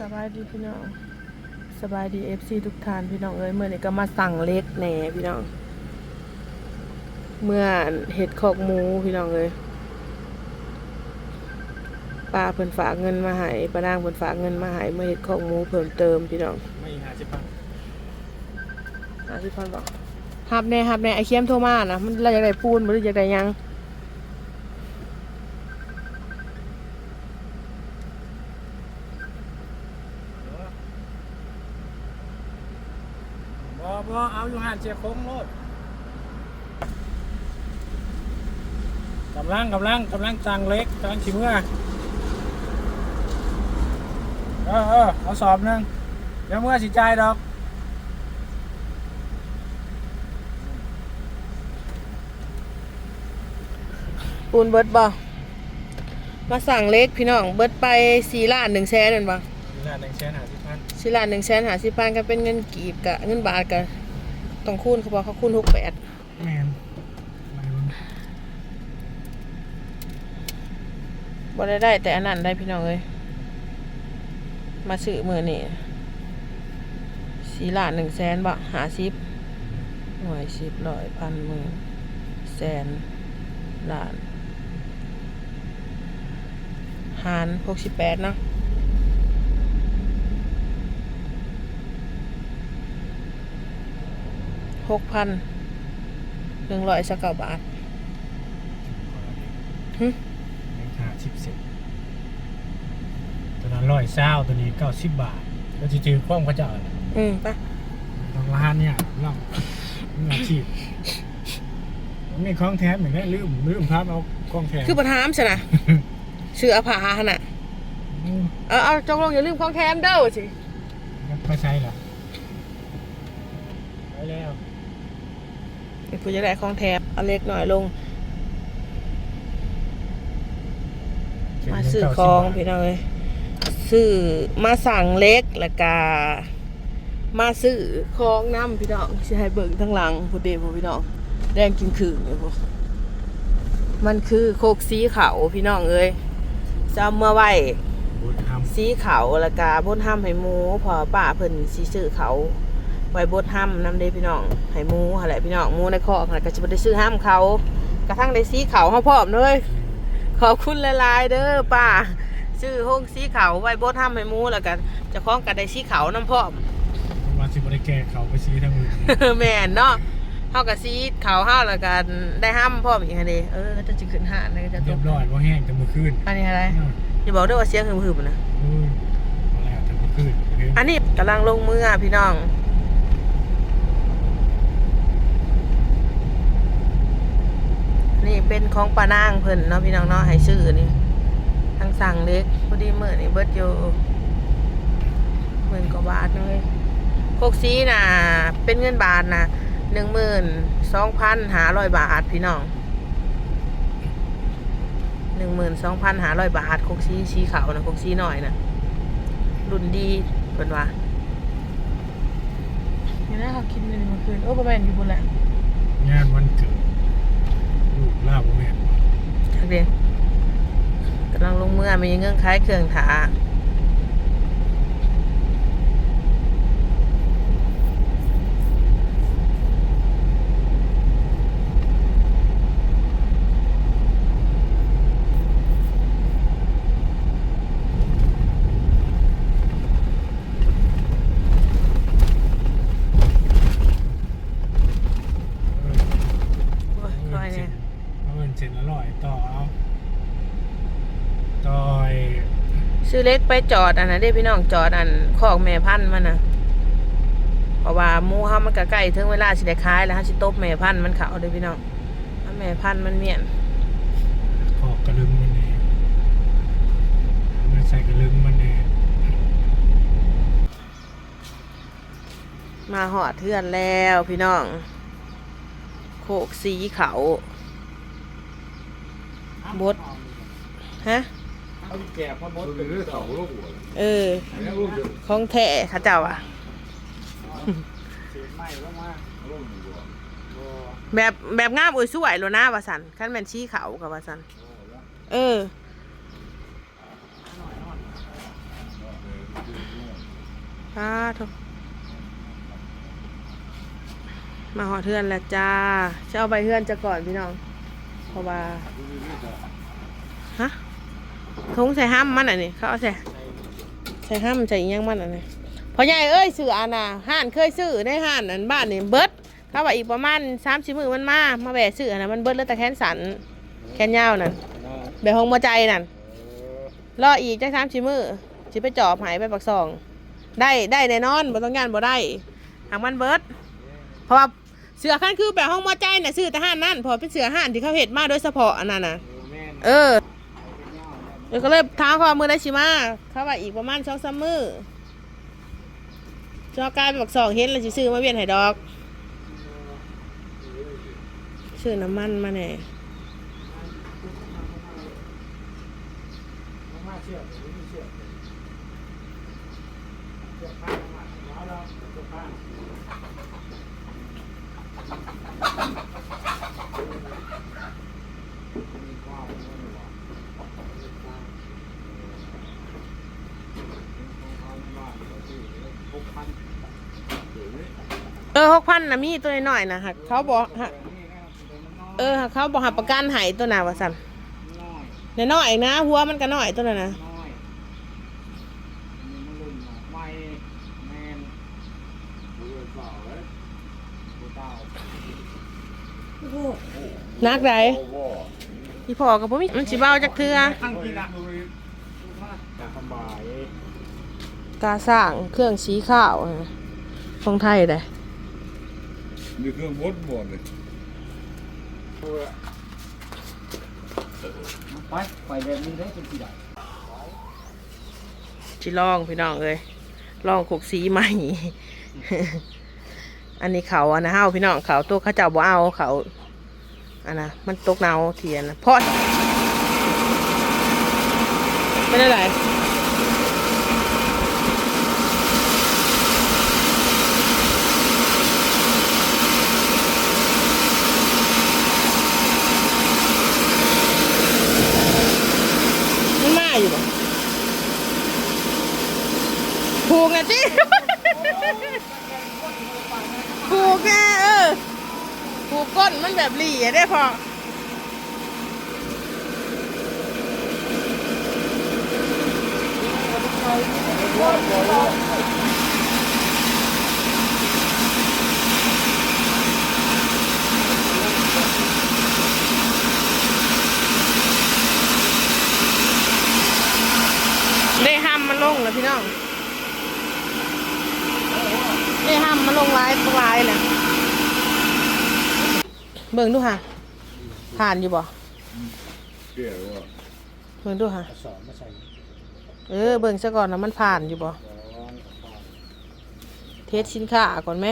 สบายดีพี่น้องสบายดีเอฟซีทุกท่านพี่น้องเอ้ยเมื่อนี้ก็มาสั่งเล็กแหน่พี่น้อง เมื่อเห็ดขอกหมูพี่น้องเอ้ยป้าเพิ่นฝากเงินมาให้ป้านางเพิ่นฝากเงินมาให้เมื่อเห็ดขอกหมูเพิ่มเติมพี่น้องไม่หาสิปังอาที่พันบอกฮับแน่ฮับแน่ไอเคียมโทรมานะมันเราอยากได้ปูนบ่หรืออยากได้หยัง บ่บ่เอาอยู่หันเชียโค้งโลดกำลังกำลังกำลังจังเล็กกำลังชิมเมื่อเออเออเอาสอบหนึ่งเดี๋ยวเมื่อสิจ่ายดอกปูนเบิดบ่มาสั่งเล็กพี่น้อง เบิดไปสี่ล้านหนึ่งแสนนั่นบ่นี่แหละหนึ่งแสนหาสิบพัน สี่ล้านหนึ่งแสนหาสิบพันก็เป็นเงินกีบกะเงินบาทกะต้องคูณเขาบอกเขาคูณหกแปดแมนไม่รู้บ่ได้ได้แต่อันนั้นได้พี่น้องเอ้ยมาซื้อมือนี่สี่ล้านหนึ่งแสนบ่หาสิบหน่วยสิบร้อยพันหมื่นแสนล้านหารหกสิบแปดเนาะ หกพันหนึ่งร้อยสักเก้าบาทหึหนึ่งหาสิบเศษตัวนั้นร้อยเศร้าตัวนี้เก้าสิบบาทก็จะจือคว่ำเขาเจะอืมไปะตรงร้านเนี่ยล่องมืออาชีพมีของแท้เหมือนกันลืมลืมครับเอาของแท้คือประทามใช่นะชื่ออภาหน่ะมเออเอาจงลงอย่าลืมของแคมเด้อสิไม่ใช่เหรอไปแล้ว ผู้จะได้ของแถมเอาเล็กหน่อยลง มาซื้อของพี่น้องเอ้ยซื้อมาสั่งเล็กแล้วก็มาซื้อของน้ำพี่น้องสิให้เบิ่งทั้งหลังผู้เดผู้พี่น้อง แดงกินขืนเลยพวกมันคือโคกสีขาวพี่น้องเอ้ยจะเอามาไว้บุญทสีเขาแล้วก็บดห้ำให้หมูเพอป้าเพิ่นสีซื้อเขา ไว้บดห้ำน้ำเด้พี่น้องให้หมูอะไรพี่น้องหมูในคอกแล้วก็จะบ่ได้ซื้อห้ำเขากระทั่งได้สีเขาเฮาพร้อมเลยขอบคุณหลายๆเด้อป้าซื้อห้องสีเขาไว้บดห้ำให้หมูแล้วก็เจะคล้าของกันได้สีเขาน้ำพร้อมำวันสิบริแก่เขาไปซื้อทั้งมือแม่นเนาะเฮากับสีเขาเฮาแล้วก็ได้ห้ำพร้อมอีกอันเด้เออก็จะจิขึ้นหาดนะก็จะตเรียกบร้อยว่าแห้งแต่มือขึ้นอันนี้อะไรอย่าบอกเด้อว่าเสียงหึมๆนะอืมเอาแล้วแต่มือขึ้นอันนี้กำลังลงมืออะพี่น้อง นี่ เป็นของปานางเพิ่นเนาะพี่น้องเนาะให้ซื้อนี่ทางสั่งเล็กพอดีมื้อนี่เบิดอยู่หมื่นกว่าบาทเลยโคกซีน่ะ เป็นเงินบาทน่ะหนึ่งหมื่นสองพันหาร้อยบาทพี่น้องหนึ่งหมื่นสองพันหาร้อยบาทโคกซีสีขาวนะโคกซีหน่อยนะรุ่นดีเพิ่นว่าเห็นไหมเขาคิดเลยเมื่อคืนโอ้ประมาณอยู่บนแหละงานวันเกิด ลูกเล่าว่าแม่นทักเดียวกำลังลงเมื่อมีเงื่อนคล้ายเครื่องถาโอ้ยค่อยเนี่ย เอาเงินเสร็จแล้วลอยต่อเอาต่อย ซื้อ เล็กไปจอดอันนั้นได้พี่น้องจอดอันคอกแม่พันธุ์มันนะเพราะว่าหมูเฮามันก็ใกล้ถึงเวลาสิได้ขายแล้วเฮาสิตบแม่พันธุ์มันเขาเด้อพี่น้องถ้าแม่พันธุ์มันเมียนขอบกระลึงมันเองมันใส่กระลึงมันเองมาหอดเทือนแล้วพี่น้อง โคกสีเขาบดฮะเอา แก่พ่อบดคือเรื่องเสาโลกหัวเออ แล้วลูกเดือดของแท้เขาเจ้าอะ เสียไหม้แล้วมาโลกหัวโอ้แบบแบบงามอุ้ยสวยโลนะว่าสันขั้นแม่นชี้เขากับว่าสันเออหน่อยหน่อยพาโทมาหอเทือนแล้วจ้าจะเอาไปเทือนจะก่อนพี่น้อง เพราะว่า ฮะ ทงใส่ห้ามมันอะนี่เขาเอาใส่ใส่ห้ามใส่อิหยังมันอะนี่พอใหญ่เอ้ยซื้ออันน่ะห้านเคยซื้อในห้านอันบ้านนี่เบิดเขาว่าอีกประมาณสามสิบมือมันมามาแบะซื้ออันนะมันเบิดแล้วแต่แขนสันแขนยาวนั่นแบะหงมาใจนั่นรออีกจักสามสิบมือสิไปจอบหายไปปักซอง ได้ได้แน่นอนบ่ต้องย่านบ่ได้หางมันเบิดเพราะว่าเสือขั้นคือแบบห้องมอใจน่ะซื้อแต่ห้านนั่นพอเป็นเสือห้านที่เขาเห็ดมาโดยเฉพาะอันนั้นน่ะเออ เดี๋ยวก็เลยท้ามเขาว่ามือได้ชิมาเขาว่าอีกประมาณสองสามมือจอกลายไปบักสองเห็นแล้วสิซื้อมาเวียนไห้ดอก ซื้อน้ำมันมาแน่มาเชื่อหรือไม่เชื่อเชื่อข้างมาแล้วเชื่อข้า เออหกพันนะมีตัวน้อยๆนะหักเขาบอกหักเออหักเขาบอกหักประกันใหายตัวหนาวะสันน้อยๆเองนะ หัวมันก็น้อยตัวนั้นนะน้อยมันรุ่นใหม่แมนเรือเปล่าเลยพี่พ่อกับผมมันสิเบาจากเทือทั้ากาสร้างเครื่องสีข้าวนะของไทยเลย มีเครื่องบดหมดเลยไปไปแบบนี้ได้เป็นที่ใดชิลองพี่น้องเลยลองขกสีใหม่ อันนี้เขาอันนะเฮาพี่น้องเขาตัวเขาเจ้าบ่เอาเขาอันนะมันตกเนาเทียนนะเพราะไม่ได้ไรมันมาอยู่บ่ผูกนะจิ ผูกไงเออผูกก้นมันแบบหลีอะได้พอได้ห้ามมันลงแล้วพี่น้อง ได้ห้ามมันลงไลน์ไลน์นะเบิ่งดูค่ะ ผ่านอยู่บ่เกี่ยวว่าเบิ่งดูค่ะ สอนมาใส่เออเบิ่งซะก่อนนะมันผ่านอยู่บ่สอนเทสสินค้าก่อนไหม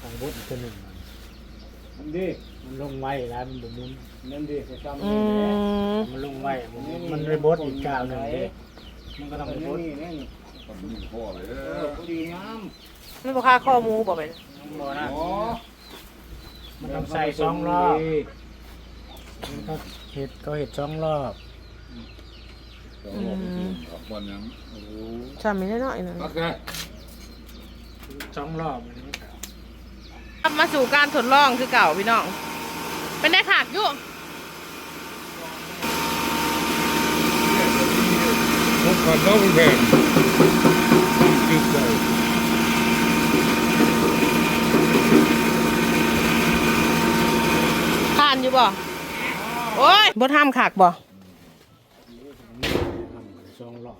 ทางบดตัวหนึ่งมันดิมันลงไว้แล้วมันบุมุนนั่นดิไปซ้ำอืมมันลงไว้มันมันเลยบดอีกกาวหนึ่งเด้มันก็ต้องไปบด ทำมีพ่อเลยดีงามมันบ่ค่าข้อมูบ่เป็นบ่นะอ๋อมันต้องใส่สองรอบมันก็เห็ดก็เห็ดสองรอบเดี๋ยวบอกไปกินขับวันยังโอ้โหจำไม่ได้น้อยนั่นตักไงสองรอบอันนี้กลับมาสู่การทดลองคือเก่าพี่น้อง เป็นได้ขากอยู่พบกันแล้วเป็นแผ่น ติดใจผ่านอยู่บ่โอ้ยบ่ทำขากบ่สองรอบ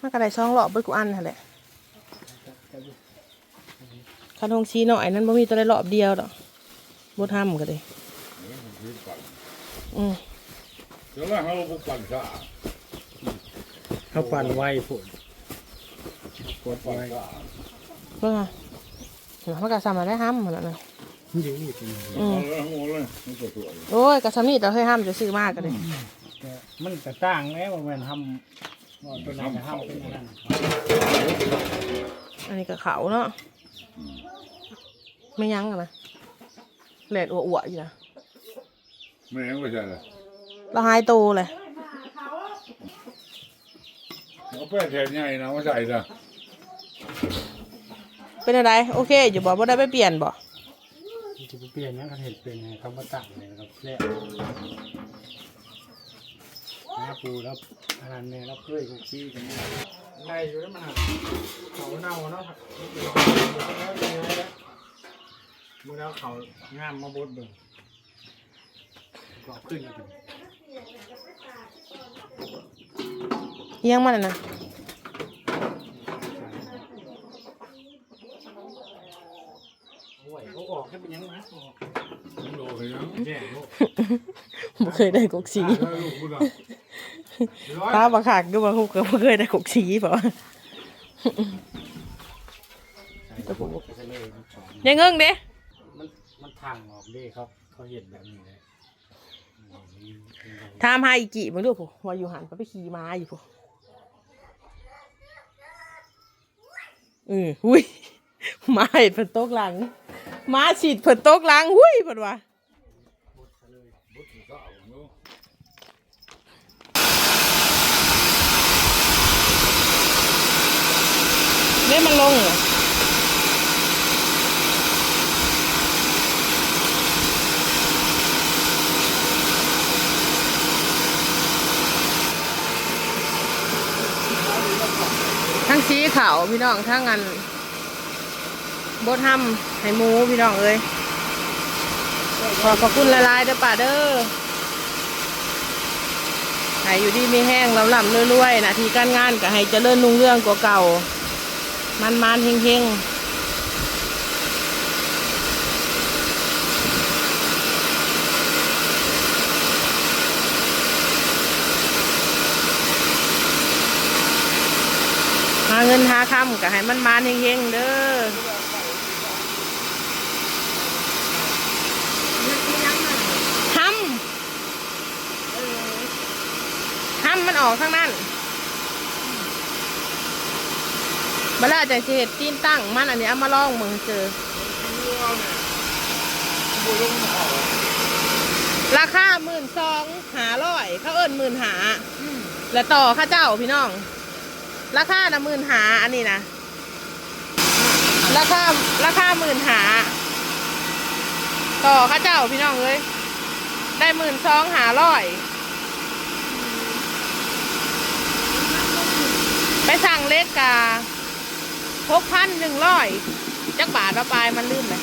มันก็ได้ช่องหลอกเบิดกูอันหั่นแหละคันทงชีหน่อยนั้นบ่มีตัวได้รอบเดียวดอกบ่ทำก็ได้อืมเดี๋ยวแล้วเราพบกันซะเขาปั่นไว้ผุนก ดปันไว้ซะเบิ่งอะเห็นมันก็ซ้ำมาได้ห้ำมันน่ะนะมันอยู่นี่จริงอืมเอาเลยเอาเลยมันก็สวยโอ้ยก็ซ้ำนี่แต่เคยห้ำจะซื้อมากก็ได้แต่มันกระต่างแล้วว่ามันทำว่าตัวไหนจะทำเป็นอันนั้นอันนี้ก็เขาเนาะไม่ยั้งอะนะแหลดอ้วๆอยู่นะไม่ยังไม่ใช่เลยเราหายโตเลยเอาแป้แทนใหญ่นะมาใส่ละ เป็นอะไรโอเคอยู่บ่บ่ได้ไปเปลี่ยนบ่จะไปเปลี่ยนนะเขาเห็นเป็นไงเขามาตั้งเลยครับแรกนะปูแล้วอันนั้นเนี่ยเราเคยกุกซี่กันในอยู่แล้วมันหักเขาเน่าเนาะมือแล้วเขางามมาบดเบิ่งก็ขึ้นมาถึงเอียงมันน่ะนะ โอ้ยเขาออกให้เป็นยังไงออกโลกยังแย่โลกบ่เคยได้กกสีแล้วลูกกูล่ะร้อยตาบักขากก็บ่ฮู้ก็บ่เคยได้กกสีบ่แต่ผมบอกจะเลยมันสอนยังเงิงเด้มันมันทางออกเด้ครับเขาเห็นแบบนี้เลยถามหาอีกิเบิ่งดูผู้ว่าอยู่หันไปขี่ม้าอยู่ผู้เออหุ้ยม้าเห็นเพิ่นตกหลัง มาฉีดเพิ่นตกหลังหุ้ยเพิ่นว่าบุตรสาวเนาะเนี่ยมันลงเหรอทั้งสีขาวพี่น้องทั้งอัน บดห้ำไห้หมูพี่น้องเอ้ยขอบพระคุณละลายเด้อป่าเด้อให้อยู่ดีมีแห้งลำลำเรื่อยๆนาทีการงานก็ให้เจริญรุ่งเรื่องกว่าเก่า มันมันเฮงเฮงหาเงิ นหาคำก็ให้มันมันๆเฮงเฮงๆเด้อทำทำมันออกข้างนั้นบลาจากเหตุตีนตั้งมันอันนี้เอามาลองมึงเจอ ราคาหมื่นสองหาร้อยเขาเอิญหมื่นหา แล้วต่อข้าเจ้าพี่น้อง ราคานะหมื่นหาอันนี้นะราคาราคาหมื่นหาต่อข้าเจ้าพี่น้องเลย ได้หมื่นสองหาร้อยไปสั่งเล็กกาหกพันหนึ่งร้อยจักบาทละปลายมันลืมเลย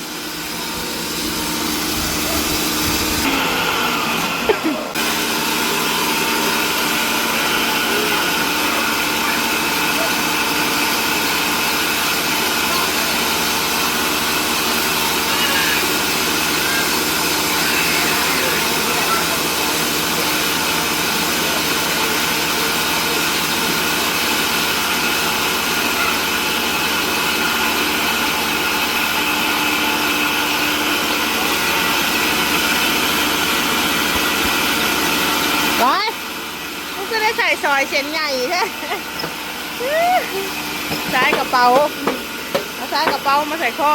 อยเส้นใหญ่ใช่ใส่กระเป๋าเอาใส่กระเป๋ามาใส่ข้อ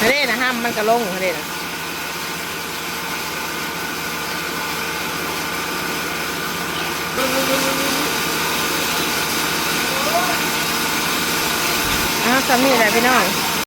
เฮ้ยนะห้ามมันกระลงเฮ้ยนะ อ้ามีอะไรพี่น้อง